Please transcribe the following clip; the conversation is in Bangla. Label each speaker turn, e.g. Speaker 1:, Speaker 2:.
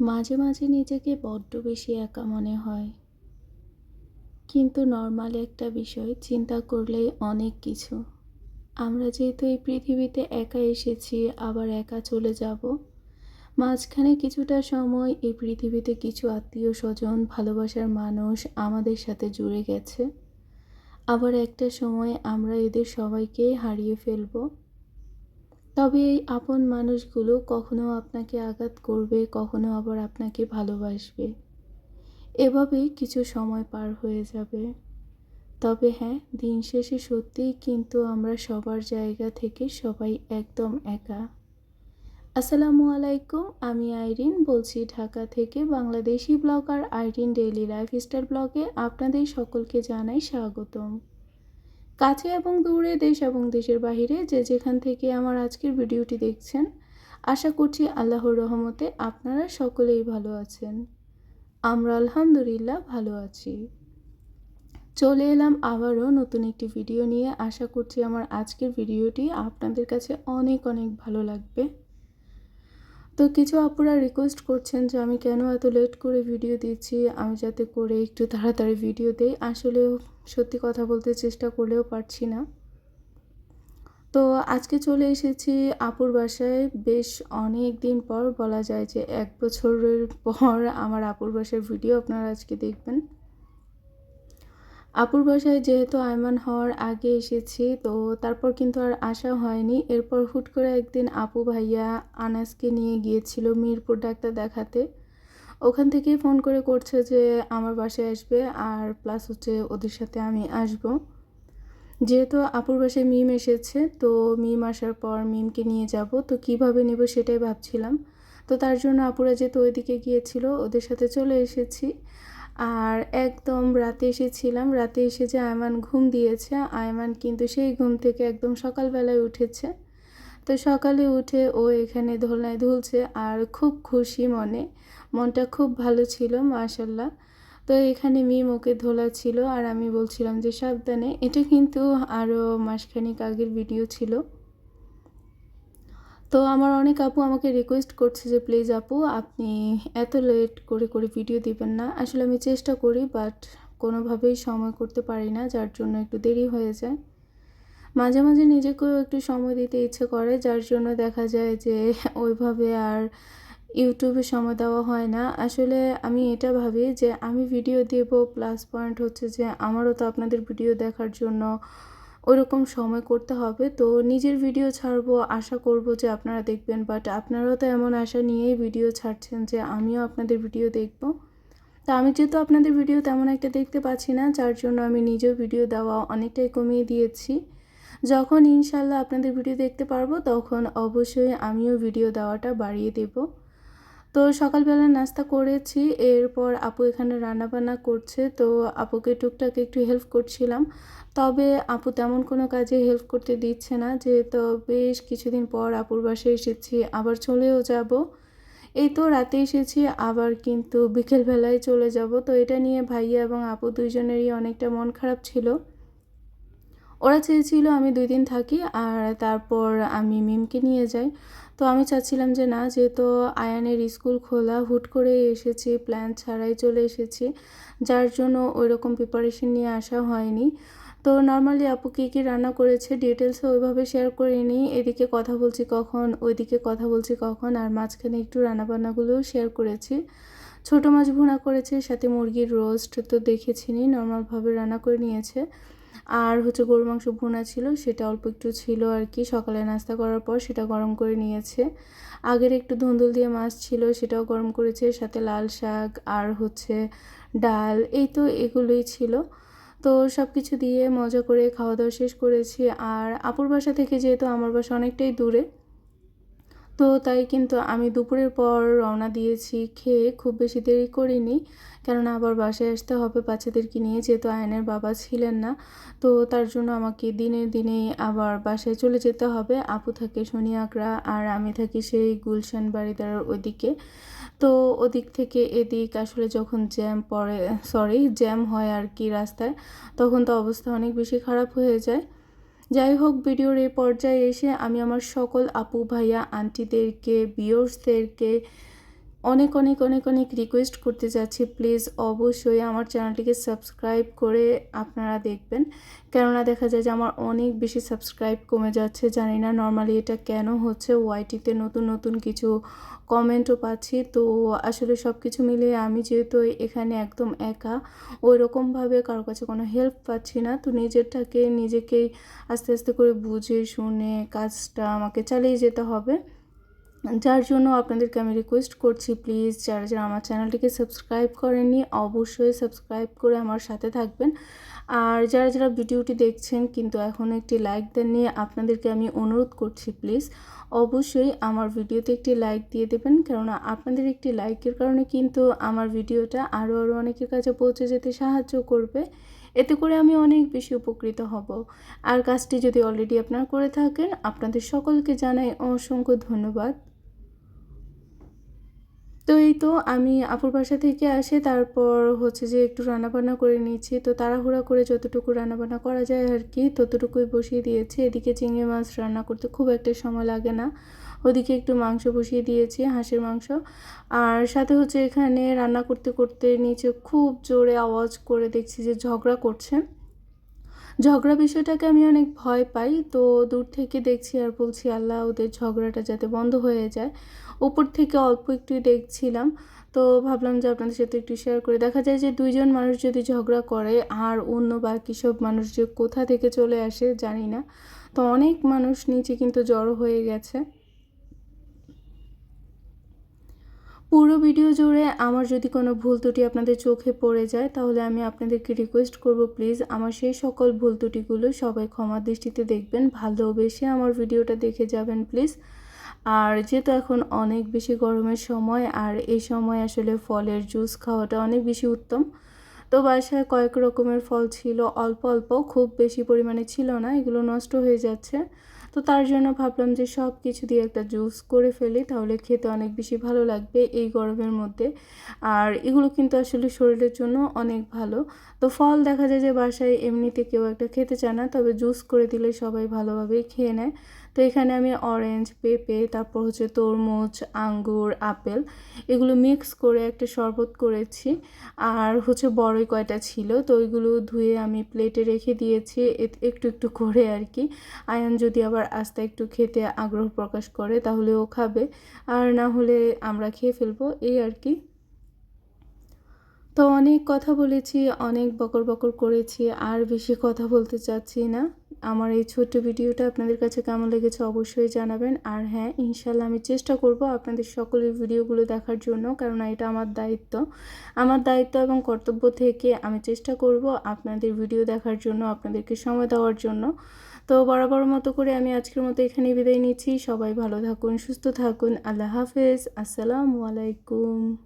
Speaker 1: মাঝে মাঝে নিজেকে বড্ড বেশি একা মনে হয়। কিন্তু নর্মাল একটা বিষয়, চিন্তা করলেই অনেক কিছু। আমরা যেহেতু এই পৃথিবীতে একা এসেছি, আবার একা চলে যাব, মাঝখানে কিছুটা সময় এই পৃথিবীতে কিছু আত্মীয় স্বজন, ভালোবাসার মানুষ আমাদের সাথে জুড়ে গেছে। আবার একটা সময় আমরা এদের সবাইকে হারিয়ে ফেলব। তবে এই আপন মানুষগুলো কখনো আপনাকে আঘাত করবে, কখনো আবার আপনাকে ভালোবাসবে। এভাবেই কিছু সময় পার হয়ে যাবে। তবে হ্যাঁ দিন শেষে সত্যিই কিন্তু আমরা সবার জায়গা থেকে সবাই একদম একা। আসসালামু আলাইকুম, আমি আইরিন বলছি ঢাকা থেকে Bangladeshi blogger Irene daily lifestyle ব্লগে আপনাদের সকলকে জানাই স্বাগতম। কাছে এবং দূরে, দেশ এবং দেশের বাহিরে যে যেখান থেকে আমার আজকের ভিডিওটি দেখছেন, আশা করছি আল্লাহর রহমতে আপনারা সকলেই ভালো আছেন। আমরা আলহামদুলিল্লাহ ভালো আছি। চলে এলাম আবারও নতুন একটি ভিডিও নিয়ে। আশা করছি আমার আজকের ভিডিওটি আপনাদের কাছে অনেক অনেক ভালো লাগবে। তো কিছু আপুরা রিকোয়েস্ট করছেন যে আমি কেন এত লেট করে ভিডিও দিচ্ছি, আমি যাতে করে একটু তাড়াতাড়ি ভিডিও দিই। আসলেও সত্যি কথা বলতে চেষ্টা করলেও পারছি না। তো আজকে চলে এসেছি আপুর বাসায়। বেশ অনেক দিন পর বলা যায় যে এক বছরের পর আমার আপুর বাসার ভিডিও আপনারা আজকে দেখবেন। আপুর বাসায় যেহেতু আয়মান হওয়ার আগে এসেছি, তো তারপর কিন্তু আর আসা হয়নি। এরপর হুট করে একদিন আপু ভাইয়া আনাসকে নিয়ে গিয়েছিল মিরপুর ডাক্তার দেখাতে। ওখান থেকেই ফোন করে করছে যে আমার বাসায় আসবে আর প্লাস হচ্ছে ওদের সাথে আমি আসব। যেহেতু আপুর বাসায় মিম এসেছে, তো মিম আসার পর মিমকে নিয়ে যাব। তো কীভাবে নেব সেটাই ভাবছিলাম। তো তার জন্য আপুরা যেহেতু ওইদিকে গিয়েছিল, ওদের সাথে চলে এসেছি। আর একদম রাতে এসেছিলাম। রাতে এসে যে আয়মান ঘুম দিয়েছে, আয়মান কিন্তু সেই ঘুম থেকে একদম সকালবেলায় উঠেছে। তো সকালে উঠে ও এখানে ধোলনায় ধুলছে আর খুব খুশি মনে। মনটা খুব ভালো ছিল মাশাল্লাহ তো এখানে মিম ওকে ধোলা ছিল আর আমি বলছিলাম যে, সাবধানে। এটা কিন্তু আরও মাসখানিক আগের ভিডিও ছিল। তো আমার অনেক আপু আমাকে রিকোয়েস্ট করছে যে প্লিজ আপু, আপনি এত লেট করে করে ভিডিও দিবেন না। আসলে আমি চেষ্টা করি বাট কোনোভাবেই সময় করতে পারি না, যার জন্য একটু দেরি হয়ে যায়। মাঝে মাঝে নিজেকেও একটু সময় দিতে ইচ্ছে করে, যার জন্য দেখা যায় যে, ওইভাবে আর ইউটিউবে সময় দেওয়া হয় না। আসলে আমি এটা ভাবি যে, আমি ভিডিও দেব প্লাস পয়েন্ট হচ্ছে যে, আমারও তো আপনাদের ভিডিও দেখার জন্য ওরকম সময় করতে হবে। তো নিজের ভিডিও ছাড়বো, আশা করব যে আপনারা দেখবেন। বাট আপনারাও তো এমন আশা নিয়েই ভিডিও ছাড়ছেন যে আমিও আপনাদের ভিডিও দেখব। তা আমি যেহেতু আপনাদের ভিডিও তেমন একটা দেখতে পাচ্ছি না, যার জন্য আমি নিজেও ভিডিও দেওয়া অনেকটাই কমিয়ে দিয়েছি। যখন ইনশাল্লাহ আপনাদের ভিডিও দেখতে পারব, তখন অবশ্যই আমিও ভিডিও দেওয়াটা বাড়িয়ে দেবো। তো সকালবেলা নাস্তা করেছি, এরপর আপু এখানে রান্নাবান্না করছে, তো আপুকে টুকটাক একটু হেল্প করছিলাম। তবে আপু তেমন কোনো কাজে হেল্প করতে দিচ্ছে না, যেহেতু বেশ কিছুদিন পর আপুর বাসায় এসেছি, আবার চলেও যাব। এই তো রাতে এসেছি, আবার কিন্তু বিকেলবেলায় চলে যাব। তো এটা নিয়ে ভাইয়া এবং আপু দুইজনেরই অনেকটা মন খারাপ ছিল। ওরা চেয়েছিল আমি দুই দিন থাকি আর তারপর আমি মিমকে নিয়ে যাই। তো আমি চাচ্ছিলাম যে না, যেহেতু আয়ানের স্কুল খোলা, হুট করে এসেছি প্ল্যান ছাড়াই চলে এসেছি, যার জন্য ওই রকম প্রিপারেশন নিয়ে আসা হয়নি। তো নর্মালি আপু কী কী রান্না করেছে ডিটেলসে ওইভাবে শেয়ার করিনি এদিকে কথা বলছি কখন, ওইদিকে কথা বলছি কখন, আর মাঝখানে একটু রান্নাবান্নাগুলোও শেয়ার করেছি। ছোটো মাছ ভুনা করেছে, সাথে মুরগির রোস্ট তো দেখেছিনি নর্মালভাবে রান্না করে নিয়েছে। আর হচ্ছে গরু মাংস ভুনা ছিল, সেটা অল্প একটু ছিল আর কি। সকালে নাস্তা করার পর সেটা গরম করে নিয়েছে। আগের একটু ধুন্দুল দিয়ে মাছ ছিল, সেটাও গরম করেছে সাথে লাল শাক আর হচ্ছে ডাল, এই তো এগুলোই ছিল। তো সব কিছু দিয়ে মজা করে খাওয়া দাওয়া শেষ করেছি। আর আপুর বাসা থেকে যেহেতু আমার বাসা অনেকটাই দূরে তো তাই কিন্তু আমি দুপুরের পর রওনা দিয়েছি, খেয়ে খুব বেশি দেরি করিনি। কেননা আবার বাসায় আসতে হবে, বাচ্চাদেরকে নিয়ে যেহেতু আয়নের বাবা ছিলেন না, তো তার জন্য আমাকে দিনে দিনে আবার বাসায় চলে যেতে হবে। আপু থাকে শনিয়াকড়া আর আমি থাকি সেই গুলশান বাড়িদার ওইদিকে তো ওদিক থেকে এদিক আসলে যখন জ্যাম পড়ে সরি জ্যাম হয় আর কি রাস্তায়, তখন তো অবস্থা অনেক বেশি খারাপ হয়ে যায়। যাই হোক ভিডিওর এই পর্যায়ে এসে আমি আমার সকল আপু ভাইয়া আন্টিদেরকে বিয়র্সদেরকে অনেক অনেক অনেক অনেক রিকোয়েস্ট করতে যাচ্ছি। প্লিজ অবশ্যই আমার চ্যানেলটিকে সাবস্ক্রাইব করে আপনারা দেখবেন। কেননা দেখা যায় যে আমার অনেক বেশি সাবস্ক্রাইব কমে যাচ্ছে। জানি না নর্মালি এটা কেন হচ্ছে? ওয়াইটিতে নতুন নতুন কিছু কমেন্টও পাচ্ছি। তো আসলে সব কিছু মিলিয়ে আমি যেহেতু এখানে একদম একা ওই রকমভাবে কারও কাছে কোনো হেল্প পাচ্ছি না। তো নিজেরটাকে নিজেকেই আস্তে আস্তে করে বুঝে, শুনে কাজটা আমাকে চালিয়ে যেতে হবে। যার জন্য আপনাদেরকে আমি রিকোয়েস্ট করছি প্লিজ যারা যারা আমার চ্যানেলটিকে সাবস্ক্রাইব করেননি, অবশ্যই সাবস্ক্রাইব করে আমার সাথে থাকবেন। আর যারা যারা ভিডিওটি দেখছেন কিন্তু এখন একটি লাইক দেননি, আপনাদেরকে আমি অনুরোধ করছি প্লিজ অবশ্যই আমার ভিডিওতে একটি লাইক দিয়ে দেবেন। কেননা আপনাদের একটি লাইকের কারণে কিন্তু আমার ভিডিওটা আরও আরও অনেকের কাছে পৌঁছে যেতে সাহায্য করবে। এতে করে আমি অনেক বেশি উপকৃত হব। আর কাজটি যদি অলরেডি আপনারা করে থাকেন, আপনাদের সকলকে জানাই অসংখ্য ধন্যবাদ। তো এই তো আমি আপুর বাসা থেকে আসে, তারপর হচ্ছে যে একটু রান্নাবান্না করে নিয়েছি। তো তাড়াহুড়া করে যতটুকু রান্নাবান্না করা যায় আর কি, ততটুকুই বসিয়ে দিয়েছি। এদিকে চিংড়ি মাছ রান্না করতে খুব একটা সময় লাগে না। ওদিকে একটু মাংস বসিয়ে দিয়েছি, হাঁসের মাংস। আর সাথে হচ্ছে এখানে রান্না করতে করতে নিচে খুব জোরে আওয়াজ করে দেখছি যে ঝগড়া করছে। ঝগড়া বিষয়টাকে আমি অনেক ভয় পাই। তো দূর থেকে দেখছি আর বলছি, আল্লাহ, ওদের ঝগড়াটা যাতে বন্ধ হয়ে যায়। উপর থেকে অল্প একটু দেখছিলাম। তো ভাবলাম যে আপনাদের সাথে একটু শেয়ার করে। দেখা যায় যে দুইজন মানুষ যদি ঝগড়া করে, আর অন্য বাকি সব মানুষ যে কোথা থেকে চলে আসে জানি না। তো অনেক মানুষ নিচে কিন্তু জড়ো হয়ে গেছে। পুরো ভিডিও জুড়ে আমার যদি কোনো ভুল ত্রুটি আপনাদের চোখে পড়ে যায়, তাহলে আমি আপনাদেরকে রিকোয়েস্ট করব প্লিজ আমার সেই সকল ভুল ত্রুটিগুলো সবাই ক্ষমা দৃষ্টিতে দেখবেন। ভালোবেসে আমার ভিডিওটা দেখে যাবেন প্লিজ আর যেহেতু এখন অনেক বেশি গরমের সময়, আর এই সময় আসলে ফলের জুস খাওয়াটা অনেক বেশি উত্তম। তো বাসায় কয়েক রকমের ফল ছিল, অল্প অল্প, খুব বেশি পরিমাণে ছিল না, এগুলো নষ্ট হয়ে যাচ্ছে। তো তার জন্য ভাবলাম যে সব কিছু দিয়ে একটা জুস করে ফেলি, তাহলে খেতে অনেক বেশি ভালো লাগবে এই গরমের মধ্যে। আর এগুলো কিন্তু আসলে শরীরের জন্য অনেক ভালো। তো ফল দেখা যায় যে বাসায় এমনিতে কেউ একটা খেতে চায় না, তবে জুস করে দিলে সবাই ভালোভাবেই খেয়ে নেয়। তো এখানে আমি অরেঞ্জ পেঁপে, তারপর হচ্ছে তরমুজ, আঙ্গুর, আপেল এগুলো মিক্স করে একটা শরবত করেছি। আর হচ্ছে বড়ই কয়টা ছিল, তো ওইগুলো ধুয়ে আমি প্লেটে রেখে দিয়েছি একটু একটু করে আর কি। আয়ন যদি আবার আস্তে একটু খেতে আগ্রহ প্রকাশ করে, তাহলে ও খাবে। আর না হলে আমরা খেয়ে ফেলব, এই আর কি। তো অনেক কথা বলেছি, অনেক বকর বকর করেছি, আর বেশি কথা বলতে চাচ্ছি না। আমার এই ছোট্ট ভিডিওটা আপনাদের কাছে কেমন লেগেছে অবশ্যই জানাবেন। আর হ্যাঁ ইনশাল্লাহ আমি চেষ্টা করব আপনাদের সকলের ভিডিওগুলো দেখার জন্য কারণ এটা আমার দায়িত্ব। আমার দায়িত্ব এবং কর্তব্য থেকে আমি চেষ্টা করব আপনাদের ভিডিও দেখার জন্য, আপনাদেরকে সময় দেওয়ার জন্য। তো বরাবর মতো করে আমি আজকের মতো এখানেই বিদায় নিচ্ছি। সবাই ভালো থাকুন, সুস্থ থাকুন। আল্লাহ হাফেজ। আসসালামু আলাইকুম।